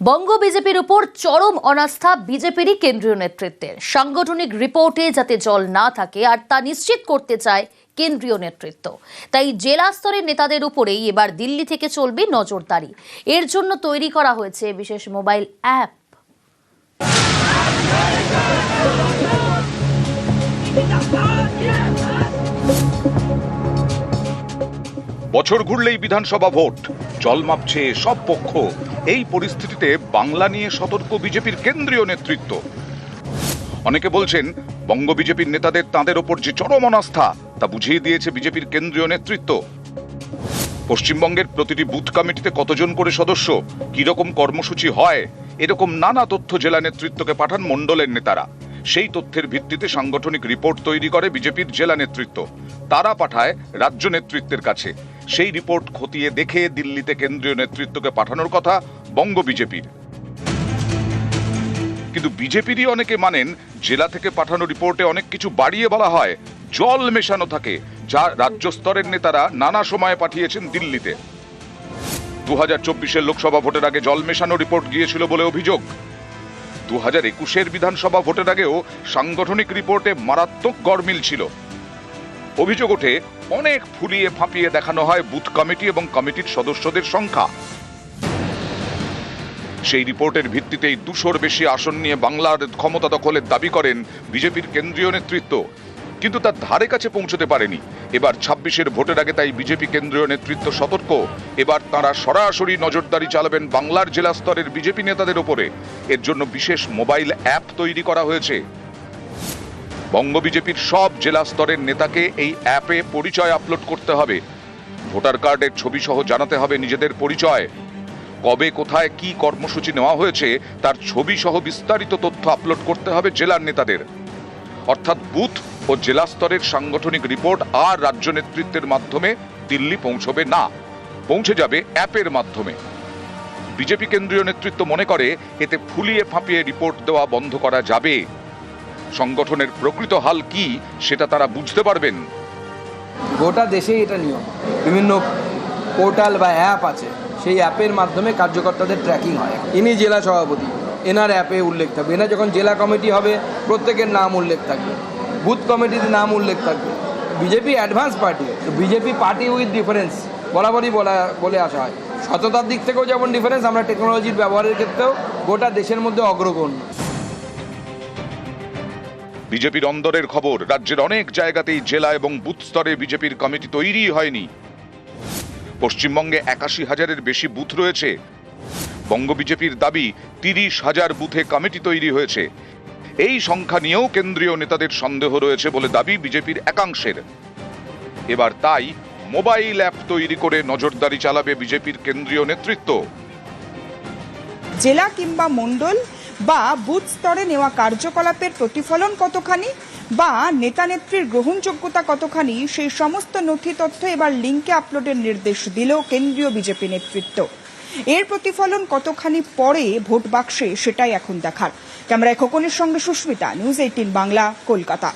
বঙ্গ বিজেপির উপর চরম অনাস্থা বিজেপিরই কেন্দ্রীয় নেতৃত্বের সাংগঠনিক রিপোর্টে যাতে জল না থাকে আর তা নিশ্চিত করতে চায় কেন্দ্রীয় নেতৃত্ব। তাই জেলা স্তরের নেতাদের উপরেই এবার দিল্লি থেকে চলবে নজরদারি। এর জন্য তৈরি করা হয়েছে বিশেষ মোবাইল অ্যাপ। বছর ঘুরলেই বিধানসভা ভোট। জল মাপছে সব পক্ষ। এই পরিস্থিতিতে বাংলা নিয়ে সতর্ক বিজেপির কেন্দ্রীয় নেতৃত্ব। অনেকে বলছেন, বঙ্গ বিজেপির নেতাদের তাঁদের ওপর যে চরম অনাস্থা, তা বুঝিয়ে দিয়েছে বিজেপির কেন্দ্রীয় নেতৃত্ব। পশ্চিমবঙ্গের প্রতিটি বুথ কমিটিতে কতজন করে সদস্য, কীরকম কর্মসূচি হয়, এরকম নানা তথ্য জেলা নেতৃত্বকে পাঠান মণ্ডলের নেতারা। সেই তথ্যের ভিত্তিতে সাংগঠনিক রিপোর্ট তৈরি করে বিজেপির জেলা নেতৃত্ব। তারা পাঠায় রাজ্য নেতৃত্বের কাছে। সেই রিপোর্ট খতিয়ে দেখে দিল্লিতে কেন্দ্রীয় নেতৃত্বকে পাঠানোর কথা বঙ্গ বিজেপির। কিন্তু বিজেপিরই অনেকে মানেন, জেলা থেকে পাঠানো রিপোর্টে অনেক কিছু বাড়িয়ে বলা হয়, জল মেশানো থাকে, যা রাজ্য স্তরের নেতারা নানা সময়ে পাঠিয়েছেন দিল্লিতে। দু হাজার চব্বিশের লোকসভা ভোটের আগে জল মেশানো রিপোর্ট গিয়েছিল বলে অভিযোগ। দু হাজার একুশের বিধানসভা ভোটের আগেও সাংগঠনিক রিপোর্টে মারাত্মক গরমিল ছিল। অভিযোগ ওঠে, অনেক ফুলিয়ে ফাঁপিয়ে দেখানো হয় বুথ কমিটি এবং কমিটির সদস্যদের সংখ্যা। সেই রিপোর্টের ভিত্তিতেই দুশোর বেশি আসন নিয়ে বাংলার ক্ষমতা দখলের দাবি করেন বিজেপির কেন্দ্রীয় নেতৃত্ব। কিন্তু তার ধারে কাছে পৌঁছতে পারেনি। এবার ছাব্বিশের ভোটের আগে তাই বিজেপি কেন্দ্রীয় নেতৃত্ব সতর্ক। এবার তারা সরাসরি নজরদারি চালাবেন বাংলার জেলা স্তরের বিজেপি নেতাদের ওপরে। এর জন্য বিশেষ মোবাইল অ্যাপ তৈরি করা হয়েছে। বঙ্গ বিজেপির সব জেলা স্তরের নেতাকে এই অ্যাপে পরিচয় আপলোড করতে হবে। ভোটার কার্ডের ছবি সহ জানাতে হবে নিজেদের পরিচয়। কবে, কোথায়, কি কর্মসূচি নেওয়া হয়েছে তার ছবি সহ বিস্তারিত তথ্য আপলোড করতে হবে জেলার নেতাদের। অর্থাৎ বুথ ও জেলা স্তরের সাংগঠনিক রিপোর্ট আর রাজ্য নেতৃত্বের মাধ্যমে দিল্লি পৌঁছবে না। পৌঁছে যাবে অ্যাপের মাধ্যমে। বিজেপি কেন্দ্রীয় নেতৃত্ব মনে করে, এতে ফুলিয়ে ফাঁপিয়ে রিপোর্ট দেওয়া বন্ধ করা যাবে। সংগঠনের প্রকৃত হাল কি, সেটা তারা বুঝতে পারবেন। গোটা দেশেই এটা নিয়ম। বিভিন্ন পোর্টাল বা অ্যাপ আছে, সেই অ্যাপের মাধ্যমে কার্যকর্তাদের ট্র্যাকিং হয়। ইনি জেলা সভাপতি, এনার অ্যাপে উল্লেখ থাকবে। এনার যখন জেলা কমিটি হবে, প্রত্যেকের নাম উল্লেখ থাকবে। বুথ কমিটির নাম উল্লেখ থাকবে। বিজেপি অ্যাডভান্স পার্টি তো বিজেপি পার্টি উইথ ডিফারেন্স বরাবরই বলা, বলে আসা হয়। সততার দিক থেকেও যেমন ডিফারেন্স আমরা টেকনোলজির ব্যবহারের ক্ষেত্রেও গোটা দেশের মধ্যে অগ্রগণ্য। বিজেপির অন্দরের খবর, রাজ্যের অনেক জায়গাতেই জেলা এবং বুথ স্তরে বিজেপির কমিটি তৈরি হয়নি। পশ্চিমবঙ্গে একাশি হাজারের বেশি বুথ রয়েছে। বঙ্গ বিজেপির দাবি, তিরিশ হাজার বুথে কমিটি তৈরি হয়েছে। এই সংখ্যা নিয়েও কেন্দ্রীয় নেতাদের সন্দেহ রয়েছে বলে দাবি বিজেপির একাংশের। এবার তাই মোবাইল অ্যাপ তৈরি করে নজরদারি চালাবে বিজেপির কেন্দ্রীয় নেতৃত্ব। জেলা কিংবা মণ্ডল বা বুথ স্তরে নেওয়া কার্যকলাপের প্রতিফলন কতখানি বা নেতানেত্রীর গ্রহণযোগ্যতা কতখানি, সেই সমস্ত নথি তথ্য এবার লিঙ্কে আপলোডের নির্দেশ দিল কেন্দ্রীয় বিজেপি নেতৃত্ব। এর প্রতিফলন কতখানি পরে ভোট বাক্সে সেটাই এখন দেখার। ক্যামেরায় খোকনের সঙ্গে সুস্মিতা, নিউজ এইটিন বাংলা, কলকাতা।